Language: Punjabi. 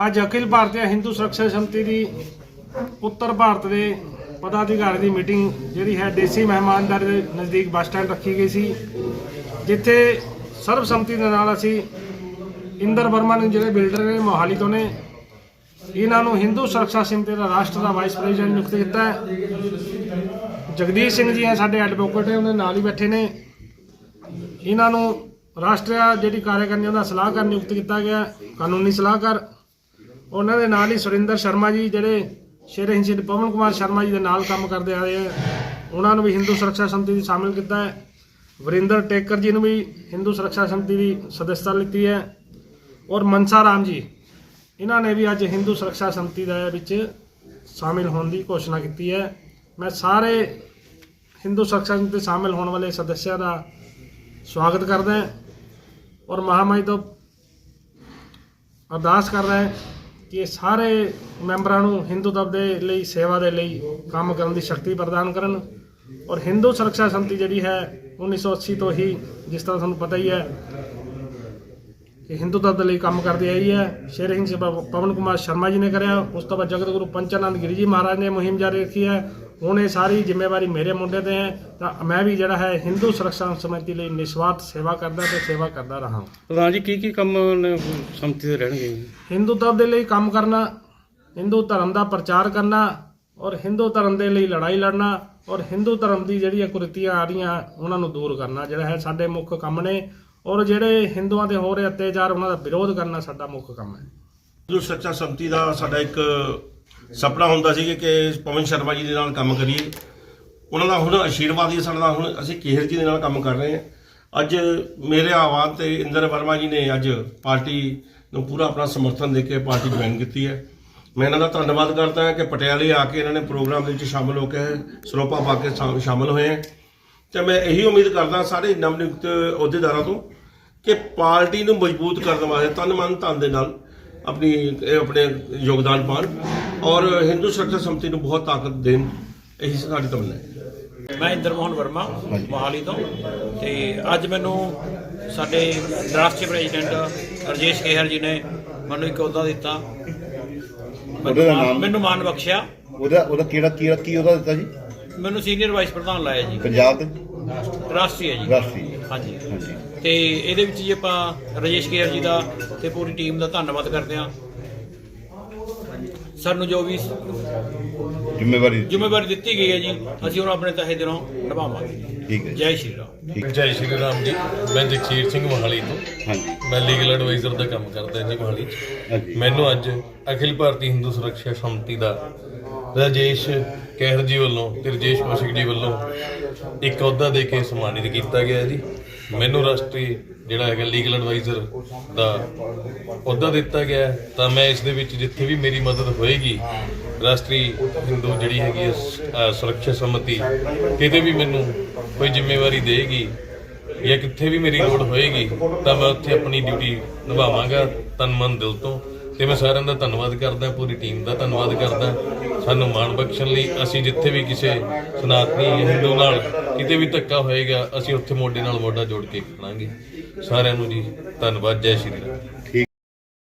ਅੱਜ ਅਖਿਲ ਭਾਰਤੀ ਹਿੰਦੂ ਸੁਰੱਖਿਆ ਸਮਿਤੀ ਦੀ ਉੱਤਰ ਭਾਰਤ ਦੇ ਪਦਾਧਿਕਾਰੀ ਦੀ ਮੀਟਿੰਗ, ਜਿਹੜੀ ਹੈ ਦੇਸੀ ਮਹਿਮਾਨਦਾਰੀ ਦੇ ਨਜ਼ਦੀਕ ਬੱਸ ਸਟੈਂਡ ਰੱਖੀ ਗਈ ਸੀ, ਜਿੱਥੇ ਸਰਬਸੰਮਤੀ ਦੇ ਨਾਲ ਅਸੀਂ ਇੰਦਰ ਵਰਮਾ ਨੇ ਜਿਹੜੇ ਬਿਲਡਰ ਨੇ ਮੋਹਾਲੀ ਤੋਂ ਨੇ, ਇਹਨਾਂ ਨੂੰ ਹਿੰਦੂ ਸੁਰੱਖਿਆ ਸਮਿਤੀ ਦਾ ਰਾਸ਼ਟਰ ਦਾ ਵਾਈਸ ਪ੍ਰੈਜ਼ੀਡੈਂਟ ਨਿਯੁਕਤ ਕੀਤਾ ਹੈ। ਜਗਦੀਸ਼ ਸਿੰਘ ਜੀ ਹੈ ਸਾਡੇ ਐਡਵੋਕੇਟ ਨੇ, ਉਹਦੇ ਨਾਲ ਹੀ ਬੈਠੇ ਨੇ। ਇਹਨਾਂ ਨੂੰ ਰਾਸ਼ਟਰੀ ਜਿਹੜੀ ਕਾਰਜਕਾਰਨੀ ਦਾ ਸਲਾਹਕਾਰ ਨਿਯੁਕਤ ਕੀਤਾ ਗਿਆ, ਕਾਨੂੰਨੀ ਸਲਾਹਕਾਰ। ਉਹਨਾਂ ਦੇ ਨਾਲ ਹੀ ਸੁਰਿੰਦਰ ਸ਼ਰਮਾ ਜੀ, ਜਿਹੜੇ ਸ਼ੇਰ ਹਿੰਦ ਪਵਨ ਕੁਮਾਰ ਸ਼ਰਮਾ ਜੀ ਦੇ ਨਾਲ ਕੰਮ ਕਰਦੇ ਆ ਰਹੇ ਆ। ਉਹਨਾਂ ਨੂੰ ਵੀ ਹਿੰਦੂ ਸੁਰੱਖਿਆ ਸੰਮਤੀ ਵਿੱਚ ਸ਼ਾਮਿਲ ਕੀਤਾ ਹੈ। ਵਰਿੰਦਰ ਟੇਕਰ ਜੀ ਨੂੰ ਵੀ ਹਿੰਦੂ ਸੁਰੱਖਿਆ ਸੰਮਤੀ ਦੀ ਸਦੱਸਤਾ ਲਿੱਤੀ ਹੈ। ਔਰ ਮਨਸਾ ਰਾਮ ਜੀ, ਇਹਨਾਂ ਨੇ ਵੀ ਅੱਜ ਹਿੰਦੂ ਸੁਰੱਖਿਆ ਸੰਮਤੀ ਦੇ ਵਿੱਚ ਸ਼ਾਮਿਲ ਹੋਣ ਦੀ ਘੋਸ਼ਣਾ ਕੀਤੀ ਹੈ। ਮੈਂ ਸਾਰੇ ਹਿੰਦੂ ਸੁਰੱਖਿਆ ਸੰਮਤੀ ਵਿੱਚ ਸ਼ਾਮਿਲ ਹੋਣ ਵਾਲੇ ਸਦੱਸਿਆਂ ਦਾ ਸਵਾਗਤ ਕਰਦਾ ਹਾਂ। ਔਰ ਮਹਾਮਾਈ ਤੋਂ ਅਰਦਾਸ ਕਰਦਾ ਹੈ ਕਿ ਸਾਰੇ ਮੈਂਬਰਾਂ ਨੂੰ ਹਿੰਦੂ ਧਰਮ ਦੇ ਲਈ, ਸੇਵਾ ਦੇ ਲਈ ਕੰਮ ਕਰਨ ਦੀ ਸ਼ਕਤੀ ਪ੍ਰਦਾਨ ਕਰਨ। ਔਰ ਹਿੰਦੂ ਸੁਰੱਖਿਆ ਸੰਮਤੀ ਜਿਹੜੀ ਹੈ 1980 ਤੋਂ ਹੀ ਜਿਸ ਤਰ੍ਹਾਂ ਤੁਹਾਨੂੰ ਪਤਾ ਹੀ ਹੈ ਕਿ ਹਿੰਦੂ ਧਰਮ ਦੇ ਲਈ ਕੰਮ ਕਰਦੀ ਆਈ ਹੈ। ਸ਼ੇਰ ਸਿੰਘ ਪਵਨ ਕੁਮਾਰ ਸ਼ਰਮਾ ਜੀ ਨੇ ਕਰਿਆ। ਉਸ ਤੋਂ ਬਾਅਦ ਜਗਤ ਗੁਰੂ ਪੰਚਾਨੰਦ ਗਿਰੀ ਜੀ ਮਹਾਰਾਜ ਨੇ ਮੁਹਿੰਮ ਜਾਰੀ ਰੱਖੀ ਹੈ। ਹੁਣ ਇਹ ਸਾਰੀ ਜ਼ਿੰਮੇਵਾਰੀ ਮੇਰੇ ਮੁੰਡੇ ਤੇ ਹੈ ਤਾਂ ਮੈਂ ਵੀ ਜਿਹੜਾ ਹੈ ਹਿੰਦੂ ਸੁਰੱਖਿਆ ਸਮਿਤੀ ਲਈ ਨਿਸਵਾਰਥ ਸੇਵਾ ਕਰਦਾ ਤੇ ਸੇਵਾ ਕਰਦਾ ਰਹਾ। ਪ੍ਰਧਾਨ ਜੀ ਕੀ ਕੀ ਕੰਮ ਨੇ ਸੰਮਤੀ ਦੇ ਰਹਿਣਗੇ? ਹਿੰਦੂ ਧਰਮ ਦੇ ਲਈ ਕੰਮ ਕਰਨਾ ਹਿੰਦੂ ਧਰਮ ਦਾ ਪ੍ਰਚਾਰ ਕਰਨਾ ਔਰ ਹਿੰਦੂ ਧਰਮ ਦੇ ਲਈ ਲੜਾਈ ਲੜਨਾ ਔਰ ਹਿੰਦੂ ਧਰਮ ਦੀ ਜਿਹੜੀਆਂ ਕੁਰੀਤੀਆਂ ਆ ਰਹੀਆਂ ਉਹਨਾਂ ਨੂੰ ਦੂਰ ਕਰਨਾ ਜਿਹੜਾ ਹੈ ਸਾਡੇ ਮੁੱਖ ਕੰਮ ਨੇ ਔਰ ਜਿਹੜੇ ਹਿੰਦੂਆਂ ਤੇ ਹੋ ਰਹੇ ਅਤਿਆਚਾਰ ਉਹਨਾਂ ਦਾ ਵਿਰੋਧ ਕਰਨਾ ਸਾਡਾ ਮੁੱਖ ਕੰਮ ਹੈ। ਹਿੰਦੂ ਸੁਰੱਖਿਆ ਸੰਮਤੀ ਦਾ ਸਾਡਾ ਇੱਕ ਸੁਪਨਾ ਹੁੰਦਾ ਸੀ ਕਿ ਪਵਨ ਸ਼ਰਮਾ ਜੀ ਦੇ ਨਾਲ ਕੰਮ ਕਰੀਏ। ਉਹਨਾਂ ਦਾ ਹੁਣ ਆਸ਼ੀਰਵਾਦ ਹੀ ਸਾਡਾ ਹੁਣ ਅਸੀਂ ਕੇਹਰ ਜੀ ਦੇ ਨਾਲ ਕੰਮ ਕਰ ਰਹੇ ਹਾਂ। ਅੱਜ ਮੇਰੇ ਆਵਾਜ਼ ਤੇ ਇੰਦਰ ਵਰਮਾ ਜੀ ਨੇ ਅੱਜ ਪਾਰਟੀ ਨੂੰ ਪੂਰਾ ਆਪਣਾ ਸਮਰਥਨ ਦੇ ਕੇ ਪਾਰਟੀ ਜੁਆਇਨ ਕੀਤੀ ਹੈ। ਮੈਂ ਇਹਨਾਂ ਦਾ ਧੰਨਵਾਦ ਕਰਦਾ ਹਾਂ ਕਿ ਪਟਿਆਲੇ ਆ ਕੇ ਇਹਨਾਂ ਨੇ ਪ੍ਰੋਗਰਾਮ ਦੇ ਵਿੱਚ ਸ਼ਾਮਲ ਹੋ ਕੇ ਸਰੋਪਾ ਪਾ ਕੇ ਸ਼ਾ- ਸ਼ਾਮਲ ਹੋਏ ਹੈ। ਤੇ ਮੈਂ ਇਹੀ ਉਮੀਦ ਕਰਦਾ ਸਾਰੇ ਨਵ ਨਿਯੁਕਤ ਅਹੁਦੇਦਾਰਾਂ ਤੋਂ ਕਿ ਪਾਰਟੀ ਨੂੰ ਮਜ਼ਬੂਤ ਕਰਨ ਵਾਸਤੇ ਤਨ ਮਨ ਧਨ ਦੇ ਨਾਲ ਆਪਣੀ, ਇਹ ਆਪਣੇ ਯੋਗਦਾਨ ਪਾਉਣ। ਔਰ ਹਿੰਦੂ ਸੁਰੱਖਿਆ ਸੰਮਤੀ ਨੂੰ ਬਹੁਤ ਤਾਕਤ ਦੇਣ ਇਹੀ ਸਾਡੀ ਤਮੰਨਾ ਹੈ। ਮੈਂ ਇੰਦਰ ਮੋਹਨ ਵਰਮਾ ਮੋਹਾਲੀ ਤੋਂ। ਤੇ ਅੱਜ ਮੈਨੂੰ ਸਾਡੇ ਰਾਸ਼ਟਰੀ ਪ੍ਰੈਜ਼ੀਡੈਂਟ ਰਜੇਸ਼ ਕੇਹਰ ਜੀ ਨੇ ਮੈਨੂੰ ਇੱਕ ਅਹੁਦਾ ਦਿੱਤਾ? ਮੈਨੂੰ ਮਾਨ ਬਖਸ਼ਿਆ। ਉਹਦਾ ਉਹਦਾ ਕਿਹੜਾ ਕੀ ਕੀ ਉਹਦਾ ਦਿੱਤਾ ਜੀ? ਮੈਨੂੰ ਸੀਨੀਅਰ ਵਾਈਸ ਪ੍ਰਧਾਨ ਲਾਇਆ ਜੀ। ਪੰਜਾਬ ਦੇ? ਰਾਸ਼ਟਰੀ ਹੈ ਜੀ। ਰਾਸ਼ਟਰੀ ਹਾਂਜੀ। ਹਾਂਜੀ। ਤੇ ਇਹਦੇ ਵਿੱਚ ਜੀ ਆਪਾਂ ਰਜੇਸ਼ ਕੇਹਰ ਜੀ ਦਾ ਤੇ ਪੂਰੀ ਟੀਮ ਦਾ ਧੰਨਵਾਦ ਕਰਦੇ ਹਾਂ। ਸਾਨੂੰ ਜੋ ਵੀ ਜ਼ਿੰਮੇਵਾਰੀ ਜ਼ਿੰਮੇਵਾਰੀ ਦਿੱਤੀ ਗਈ ਹੈ ਜੀ ਅਸੀਂ ਉਹਨੂੰ ਆਪਣੇ ਤਹਿ ਦਿਲੋਂ ਨਿਭਾਵਾਂਗੇ। ਠੀਕ ਹੈ ਜੀ। ਜੈ ਸ਼੍ਰੀ ਰਾਮ। ਠੀਕ ਜੈ ਸ਼੍ਰੀ ਰਾਮ ਜੀ ਮੈਂ ਜਗਸੀਰ ਸਿੰਘ ਮੋਹਾਲੀ ਤੋਂ। ਹਾਂਜੀ। ਮੈਂ ਲੀਗਲ ਐਡਵਾਈਜ਼ਰ ਦਾ ਕੰਮ ਕਰਦਾ ਜੀ ਮੋਹਾਲੀ 'ਚ। ਹਾਂਜੀ। ਮੈਨੂੰ ਅੱਜ ਅਖਿਲ ਭਾਰਤੀ ਹਿੰਦੂ ਸੁਰੱਖਿਆ ਸੰਮਤੀ ਦਾ ਰਾਜੇਸ਼ ਕਹਿਰ ਜੀ ਵੱਲੋਂ ਤੇ ਰਜੇਸ਼ ਕੌਸ਼ਿਕ ਜੀ ਵੱਲੋਂ ਇੱਕ ਅਹੁਦਾ ਦੇ ਕੇ ਸਨਮਾਨਿਤ ਕੀਤਾ ਗਿਆ ਜੀ। ਮੈਨੂੰ ਰਾਸ਼ਟਰੀ ਜਿਹੜਾ ਹੈਗਾ ਲੀਗਲ ਐਡਵਾਈਜ਼ਰ ਦਾ ਅਹੁਦਾ ਦਿੱਤਾ ਗਿਆ ਤਾਂ ਮੈਂ ਇਸ ਦੇ ਵਿੱਚ ਜਿੱਥੇ ਵੀ ਮੇਰੀ ਮਦਦ ਹੋਏਗੀ ਰਾਸ਼ਟਰੀ ਹਿੰਦੂ ਜਿਹੜੀ ਹੈਗੀ ਹੈ, ਸੁਰੱਖਿਆ ਸੰਮਤੀ ਕਿਤੇ ਵੀ ਮੈਨੂੰ ਕੋਈ ਜ਼ਿੰਮੇਵਾਰੀ ਦੇਗੀ ਜਾਂ ਕਿੱਥੇ ਵੀ ਮੇਰੀ ਲੋੜ ਹੋਏਗੀ ਤਾਂ ਮੈਂ ਉੱਥੇ ਆਪਣੀ ਡਿਊਟੀ ਨਿਭਾਵਾਂਗਾ ਤਨ ਮਨ ਦਿਲ ਤੋਂ। ਤੇ ਮੈਂ ਸਾਰਿਆਂ ਦਾ ਧੰਨਵਾਦ ਕਰਦਾ, ਪੂਰੀ ਟੀਮ ਦਾ ਧੰਨਵਾਦ ਕਰਦਾ। ਸਾਨੂੰ ਮਾਣ ਬਖਸ਼ਣ ਲਈ ਅਸੀਂ ਜਿੱਥੇ ਵੀ ਕਿਸੇ ਸਨਾਤਨੀ ਹਿੰਦੂ ਨਾਲ ਕਿਤੇ ਵੀ ਧੱਕਾ ਹੋਏਗਾ, ਅਸੀਂ ਉੱਥੇ ਮੋਢੇ ਨਾਲ ਮੋਢਾ ਜੋੜ ਕੇ ਖੜਾਂਗੇ। ਸਾਰਿਆਂ ਨੂੰ ਜੀ, ਧੰਨਵਾਦ, ਜੈ ਸ਼੍ਰੀ ਰਾਮ।